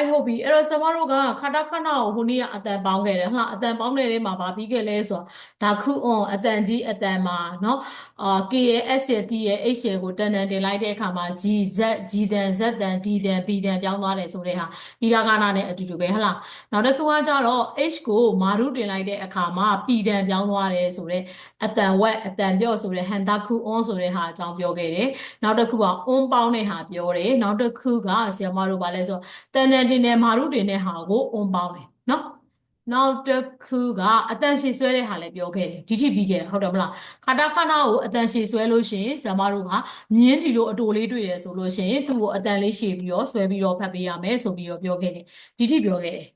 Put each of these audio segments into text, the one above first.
I hope ပြီအဲ့တော့ဆမတို့ကခါတာခဏကိုဟိုနေ့ကအတန်ပေါင်းခဲ့တယ်ဟုတ်လားအတန်ပေါင်းတဲ့ထဲမှာဗာပြီးခဲ့လဲဆိုတော့ဒါခု on အတန်ကြီးအတန်မှာเนาะအာ K ရဲ့ S ရဲ့ T ရဲ့ H ရဲ့ကိုတန်တန်တင်လိုက်တဲ့အခါမှာ G Z G တန် Z တန် D တန် B တန်ပြောင်းသွားတယ်ဆိုတဲ့ဟာဒီလာကနာနဲ့အတူတူပဲဟုတ်လားနောက်တစ်ခုကကြတော့ H ကိုမာရုတင်လိုက်တဲ့အခါမှာ P တန်ပြောင်းသွားတယ်ဆိုတဲ့အတန်ဝက်အတန်ပြော့ဆိုတဲ့ဟန်တာခု on ဆိုတဲ့ဟာအကြောင်းပြောခဲ့တယ်နောက်တစ်ခုက on ပေါင်းတဲ့ဟာပြောတယ်နောက်တစ်ခုကဆရာမတို့ဗာလဲဆိုတန် တန်တင်တဲ့မာရုတင်တဲ့ဟာကို on ပေါင်းတယ်နော်နောက်တစ်ခုကအတန်ရှည်ဆွဲတဲ့ဟာလည်းပြောခဲ့တယ်ဒီထိပြီးခဲ့တယ်ဟုတ်တယ်မလားခါတာခနာကိုအတန်ရှည်ဆွဲလို့ရှိရင်ဆရာမတို့ကမြင်းဒီလိုအတူလေးတွေ့တယ်ဆိုလို့ရှိရင်သူ့ကိုအတန်လေးရှည်ပြီးတော့ဆွဲပြီးတော့ဖတ်ပေးရမယ်ဆိုပြီးတော့ပြောခဲ့တယ်ဒီထိပြောခဲ့တယ်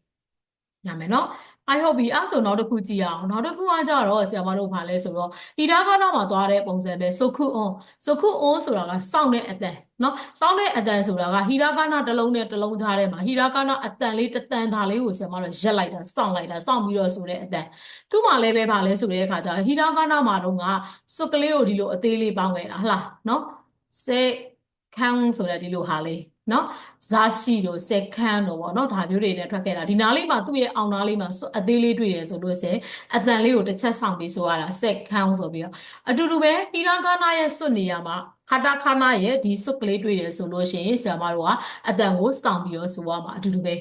ညမယ်နော် I hope ဒီအဲ့ဆိုနောက်တစ်ခုကြည့်အောင်နောက်တစ်ခုကကြတော့ဆရာမတို့ဘာလဲဆိုတော့ဒီတာကနောက်မှာသွားတဲ့ပုံစံပဲစုခုအွန်စုခုအွန်ဆိုတာကစောင့်တဲ့အတန်နော်စောင့်တဲ့အတန်ဆိုတာကဟီရာကနာတစ်လုံးနဲ့တစ်လုံးကြားထဲမှာဟီရာကနာအတန်လေးတတန်သားလေးကိုဆရာမတို့ရက်လိုက်တာစောင့်လိုက်တာစောင့်ပြီးတော့ဆိုတဲ့အတန်သူ့မှာလည်းပဲဘာလဲဆိုတဲ့အခါကျဟီရာကနာမှာတော့ကစုကလေးကိုဒီလိုအသေးလေးပေါင်းခဲ့တာဟလားနော်စေခံဆိုတဲ့ဒီလိုဟာလေး နော်ဇာရှိတို့စက်ခန်းတို့ပေါ့နော်ဒါမျိုးတွေနဲ့ထွက်ခဲ့တာဒီနားလေးမှာသူ့ရဲ့အောင်နားလေးမှာအသေးလေးတွေ့ရဆိုလို့ဆိုရင်အတန်လေးကိုတစ်ချက်ဆောင်ပြီးဆိုရတာစက်ခန်းဆိုပြီးတော့အတူတူပဲဟီရာခါနာရဲ့စွတ်နေရာမှာခါတာခါနာရဲ့ဒီစွတ်ကလေးတွေ့ရဆိုလို့ရှိရင်ဆရာမတို့ကအတန်ကိုဆောင်ပြီးတော့ဆိုရမှာအတူတူပဲ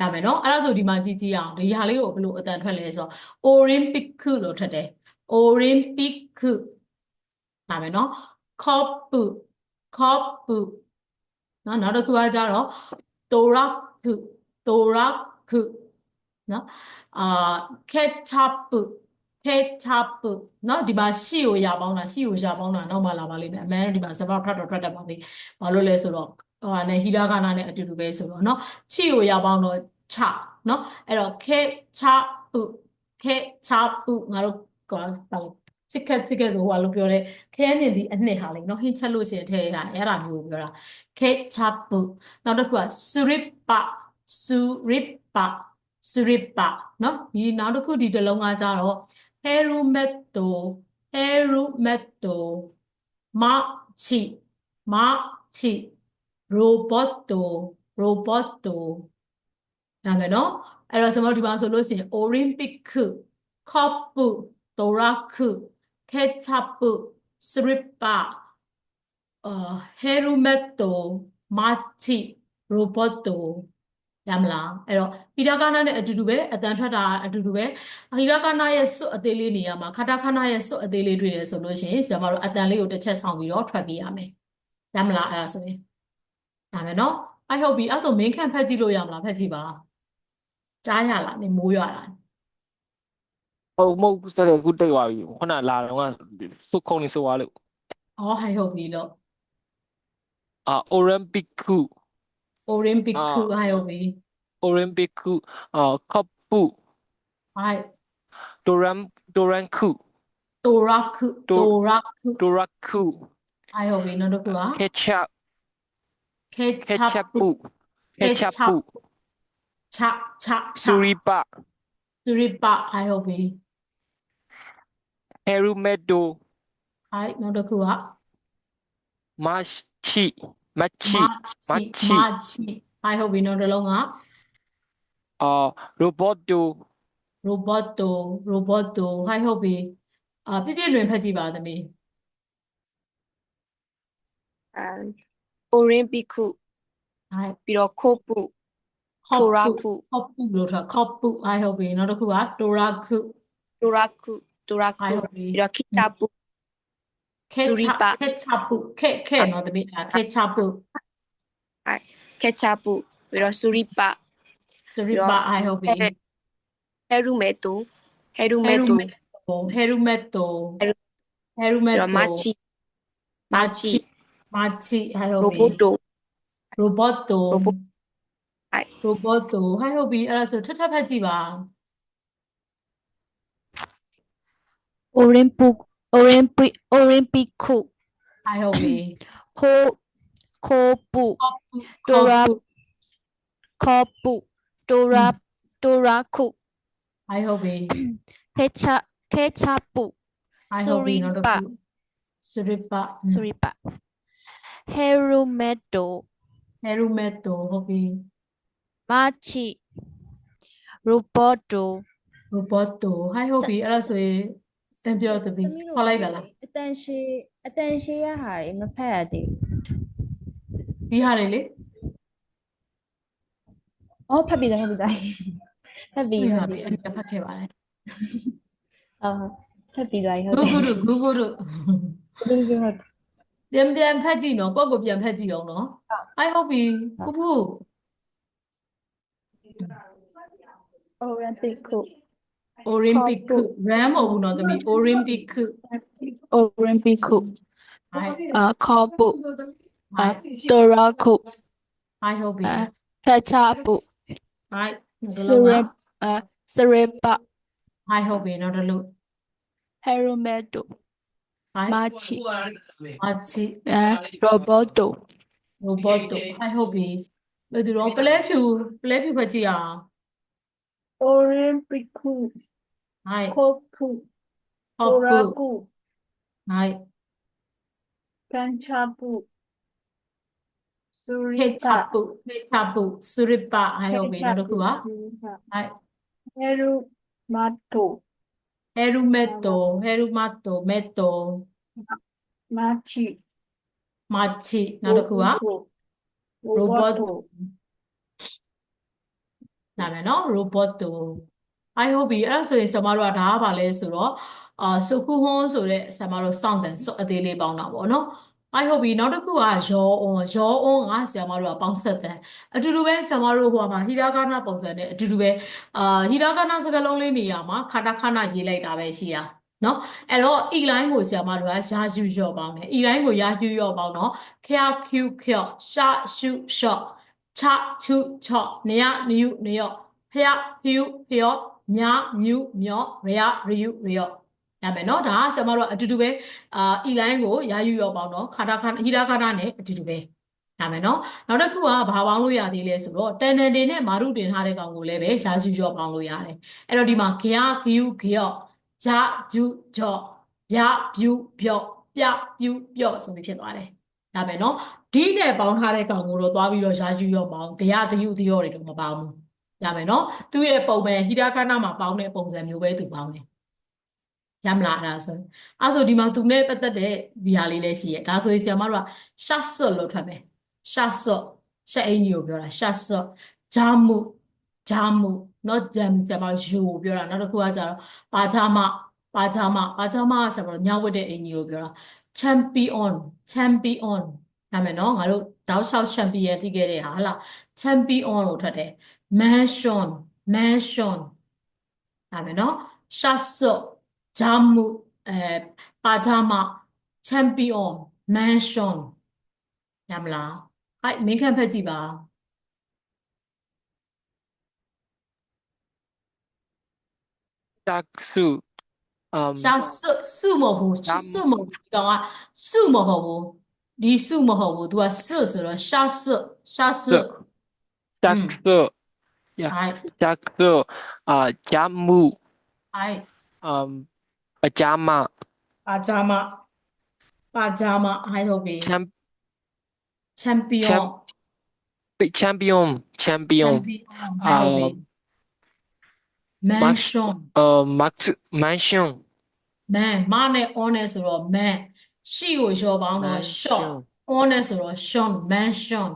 ဒါမယ်နော်အဲ့ဒါဆိုဒီမှာကြည့်ကြည့်အောင်ဒီဟာလေးကိုဘယ်လိုအတန်ထွက်လဲဆိုတော့ Olympic လို့ထွက်တယ် Olympic ဒါမယ်နော် Cup Cup နော်နောက်တစ်ခုကကြတော့တိုရာခုတိုရာခုနော်အာကက်ချပ်ပကက်ချပ်ပနော်ဒီမှာရှီကိုရပေါင်းတာရှီကိုရပေါင်းတာနောက်မှလာပါလိမ့်မယ်အမှန်ဒီမှာစပါထွက်တော့ထွက်တတ်ပါပြီဘာလို့လဲဆိုတော့ဟိုဟာနဲ့ဟီရာဂါနာနဲ့အတူတူပဲဆိုတော့နော်ချီကိုရပေါင်းတော့ချနော်အဲ့တော့ကက်ချပ်ပကက်ချပ်ပငါတို့ကဘာလဲ ချစ်ခက်ချစ်ခက်ဆိုဟိုလိုပြောတဲ့ခဲနေဒီအနှစ်ဟာလေနော်ဟင်းချက်လို့ရှိရင်ထဲရအဲ့ဒါမျိုးကိုပြောတာခဲချပုနောက်တစ်ခုကစရိပစရိပစရိပနော်ဒီနောက်တစ်ခုဒီတလုံးကကြတော့ herumetto herumetto မချိမချိ robotto robotto ဒါပဲနော်အဲ့တော့ကျွန်တော်ဒီမှာဆိုလို့ရှိရင် olympic cup တော်ရခု torak ketchup surippa အာဟဲရူမက်တိုမာချီရိုဘတ်တိုရမလားအဲ့တော့ဟီရာကာနာနဲ့အတူတူပဲအတန်ထွက်တာအတူတူပဲဟီရာကာနာရဲ့စွတ်အသေးလေးနေရာမှာခါတာခါနာရဲ့စွတ်အသေးလေးတွေ့တယ်ဆိုလို့ရှိရင်ဆရာမတို့အတန်လေးကိုတစ်ချက်ဆောင်ပြီးတော့ထွက်ပြရမယ်ရမလားအဲ့ဒါဆိုရင်ဒါမယ်နော် I hope ပြီအဲ့ဆို main ခန့်ဖတ်ကြည့်လို့ရမလားဖတ်ကြည့်ပါကြားရလားနေမိုးရလား ဟုတ်မဟုတ်ဆိုတော့အခုတိတ်သွားပြီခုနလာတော့ကစုခုံနေဆိုသွားလို့อ๋อဟိုင်ဟုတ်ပြီเนาะအာ Olympic ခု Olympic ခုဟိုင်ဟုတ်ပြီ Olympic ခုအာ cup ပုဟိုင် Doran Doran ခု Dora ခု Dora ခု Dora ခုဟိုင်ဟုတ်ပြီเนาะတို့က ketchup ketchup ပု ketchup ပု ketchup ပု cha cha suripa Suripa IOB. Erumedo I နောက်တစ်ခုက Machi Machi Machi Machi Machi I hope you know တစ်လုံးက uh Roboto Roboto Roboto I hope you အာပြည့်ပြည့်လွင်ဖက်ကြည့်ပါသမီး um Orin Piku အဲ့ပြီးတော့ Kopu ထိုရာခုခေါပပုလို့ထားခေါပု I hope ပြီနောက်တစ်ခုကတိုရာခုတိုရာခုတိုရာ I ခု hope ပြီပြီးတော့ခိတာပူခေတူရီချပါခေချပုခေခေနော်သမီးအာခေချပုကက်ချာပူပြီးတော့စူရီပါစရိပါ I hope ပြီဟဲရူမဲတိုဟဲရူဟမဲယ်ရူတိုမက်တိုဟယ်ရူမက်တိုဟယ်ရူဟယ်ရူမပြီးက်တော့တိုမာချီမာချီမာချီ I hope ရိုပြီဘတ်တို roboto Robot. Hi. roboto ဟိုက်ဟုတ်ပြီအဲ့ဒါဆိုထပ်ထပ်ဖတ်ကြည့်ပါ Olympic Olympic Olympic ခုဟိုက်ဟုတ်ပြီခိုးခိုးပုတိုရာခေါ်ပုတိုရာတိုရာခုဟိုက်ဟုတ်ပြီခဲချခဲချပုဟိုက်ဟုတ်ပြီနောက်တစ်ခုစရိပါ sorry ပါဟဲရိုမက်တိုဟယ်ရူမက်တိုဟုတ်ပြီ Machi Roboto roboto ဟိုက်ဟုတ်ပြီအဲ့ဒါဆိုရင်တန်ပြောသမီးခေါ်လိုက်တာလားအတန်ရှည်အတန်ရှည်ရဟာတွေမဖတ်ရသေးဘူးဒီဟာတွေလေ။အော်ဖတ်ပြီးသားဖတ်ပြီးသား။ဖတ်ပြီးဒီဖဟာတ်တွေပြီးအဲ့ဒါဖတ်ခဲ့ပါတယ်အော်ဖတ်ပြီးသားဟုတ်ဂူတယ်ဂူဂူဂူ။ဘယ်လိုဟုတ်ပြန်ပြန်ဖတ်ကြည့်နော်ကိုယ့်ကိုပြန်ဖတ်ကြည့်အောင်နော်ဟိုက်ဟုတ်ပြီဖူဖူ Olympic ခု Olympic run မဟုတ်ဘူးနော်သမီး Olympic Olympic ခုဟိုက်အာခေါ်ပုဟိုအာက်တိုရာခုဟိုက်ဟုတ်ပြီအာဖက်ချပုဟိုက်ဒီစလုံးရကအာစရပဟိုက်ဟုတ်ပြီနောက်တစ်လုံးဟယ်ရိုမက်တိုဟိုက်မာချီအချီအာရိုဘော့တို robot ဟိုက်ဟုတ်ပြီဘယ်သူတော့ပလဲဖြူပလဲဖြူဖတ်ကြည့်အောင် Olympic ခုဟိုက်ခေါ်ခုဟောတိုပူရာခုဟိုက်ကန်ချာပုစူဟေရိချတာပုဟေချပုစရိပဟိုက်ဟုတ်ပြီနောက်တစ်ခုကဟိုက်ဟေရုမတ်တိုဟေရူမက်တိုဟေရူမတ်တိုမက်တိုမာချီမာချီနောက်တစ်ခုကရိုဘတ်တို နာမည်နော် robot တူ I hope ပြီအဲ့ဒါဆိုရင်ဆရာမတို့ကဒါကဘာလဲဆိုတော့အာစုခုဟွန်းဆိုတဲ့ဆရာမတို့စောင့်တယ်စောအသေးလေးပေါင်းတာပေါ့နော် I hope ပြီနောက်တစ်ခုကရောအွန်ရောအွန်ကဆရာမတို့ကပေါင်းဆက်တယ်အတူတူပဲဆရာမတို့ဟိုမှာဟီရာဂါနာပုံစံနဲ့အတူတူပဲအာဟီရာဂါနာစကားလုံးလေးနေရာမှာခါတာခါနာရေးလိုက်တာပဲရှိရနော်အဲ့တော့ e line ကိုဆရာမတို့ကရာယူရော့ပေါင်းတယ် e line ကိုရာယူရော့ပေါင်းတော့ခရကျူခော့ရှာရှုရှော့ ချချူချော့နေရနယူနေရော့ဖျဖျူဖျော့မြမြူမြော့ရရရယူရရော့ရမယ်နော်ဒါကဆရာမတို့ကအတူတူပဲအာအီလိုင်းကိုရာယူရော့ပေါင်းတော့ခါတာခါဟီရာခါတာနဲ့အတူတူပဲရမယ်နော်နောက်တစ်ခုကဘာပေါင်းလို့ရသေးလဲဆိုတော့တန်တန်တင်နဲ့မာရုတင်ထားတဲ့ကောင်ကိုလည်းပဲရာယူရော့ပေါင်းလို့ရတယ်အဲ့တော့ဒီမှာဂယာဂယူဂယော့ဂျာဂျူဂျော့ဗျဗျူဗျော့ပြပြူပြော့ဆိုပြီးဖြစ်သွားတယ် ရမယ်နော်ဒီနဲ့ပေါင်းထားတဲ့ကောင်ကိုတော့သွားပြီးတော့ယာယူရောပေါင်းဂရသယုသယောတွေတော့မပေါင်းဘူးရမယ်နော်သူ့ရဲ့ပုံပဲဟီရာခဏမှာပေါင်းတဲ့ပုံစံမျိုးပဲသူပေါင်းတယ်ရမလားအဲ့ဒါဆိုအဲ့ဆိုဒီမှာသူနဲ့ပတ်သက်တဲ့ဒီဟာလေးလည်းရှိရဲ့ဒါဆိုရင်ဆရာမတို့ကရှာဆော့လို့ထွက်မယ်ရှာဆော့ရှက်အင်းကြီးကိုပြောတာရှာဆော့ဂျာမူဂျာမူ not jam ဆရာမယူကိုပြောတာနောက်တစ်ခုကကျတော့ပါဂျာမပါဂျာမပါဂျာမဆရာမတို့ညဝတ်တဲ့အင်ကြီးကိုပြောတာ champion champion နာမည်နော်ငါတို့တောက်လျှောက်ချန်ပီယံသိခဲ့တဲ့ဟာဟလာချန်ပီယံလို့ထွက်တယ် mansion mansion နာမည်နော်ရှာဆော့ဂျာမူအဲပါဂျာမာချန်ပီယံ mansion ရမလားအဲ့မင်းခန့်ဖက်ကြည့်ပါတက်စု အမ်ရှာဆော့စုမဟုတ်ဘူးဂျာမူစုမဟုတ်ဘူးဒီကောင်ကစုမဟုတ်ဘူးဒီစုမဟုတ်ဘူး तू ကစုဆိုတော့ရှာဆော့ရှာဆော့တက်စုအဲ့တက်စုအာဂျာမူအဲ့အမ်ပဂျာမာပါဂျာမာပါဂျာမာအဲ့ဟုတ်ပြီချမ်ချန်ပီယံချမ်ချမ်ပီယံချမ်ပီယံ champion အာ ဟုတ်ပြီ mansion အာမတ်မန်ရှင် man မနဲ့ on နဲ့ဆိုတော့ man ရှိကိုရောပေါင်းတော့ short on နဲ့ဆိုတော့ short mansion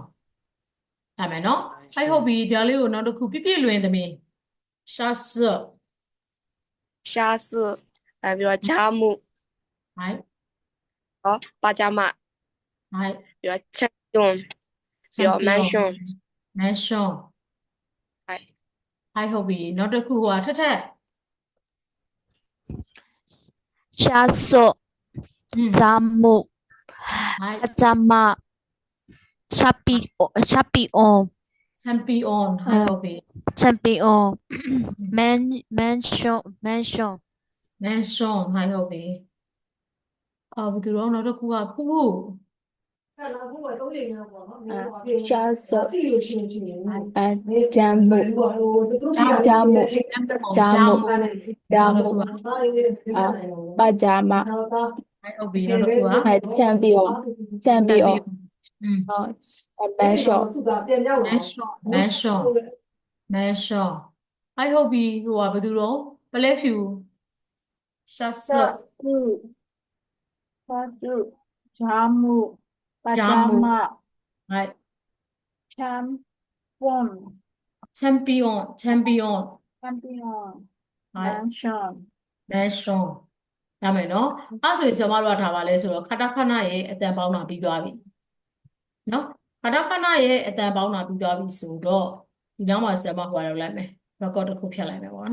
ဒါမယ်နော်အဲ့ဟုတ်ပြီဒါလေးကိုနောက်တစ်ခုပြည့်ပြည့်လွင်သမီးရှာဆော့ရှားစုအဲပြီးတော့ဂျာမူဟိုင်ဟောပါဂျာမဟိုင်ပြီးတော့ချန်ပီယံပြီးတော့ mansion mansion ဟိုင် ဟိုင်ဟုတ်ပြီနောက်တစ်ခုဟိုကထက်ထက်ရှာဆော့อืมဂျာမုဟိုင်အဂျာမချာပီချာပီအွန် champion ဟိုင်ဟုတ်ပြီချန်ပီအွန်မန်မန်ရှွန်မန်ရှွန် mansion ဟိုင်ဟုတ်ပြီအော်ဘယ်သူတော့နောက်တစ်ခုကဖူးဖူးရှာဆော့ဂျာမဂျာမူဂျာမူဂျာမဂျာမူနောက်တစ်ခု ကအာပါဂျာမာဟိုင်ဟုတ်ပြီနောက်တစ်ခုကအဲချန်ပီယံချန်ပီယံอืมမန်ရှော့ mansion mansion mansion အဲ့ဟုတ်ပြီဟိုကဘယ်သူတော့ပလဲဖြူရှတ် pajama, right? champion, Champion, champion, champion, right? mansion, mansion ဒါမယ်နော်အဲ့ဆိုရင်ကျွန်မတို့ကဒါပါလဲဆိုတော့ခတခဏရဲ့အတန်ပေါင်းတာပြီးသွားပြီနော်ခတခဏရဲ့အတန်ပေါင်းတာပြီးသွားပြီဆိုတော့ဒီနောက်မှာကျွန်မဟိုလောက်လိုက်မယ် record တစ်ခုဖြတ်လိုက်မယ်ပေါ့နော်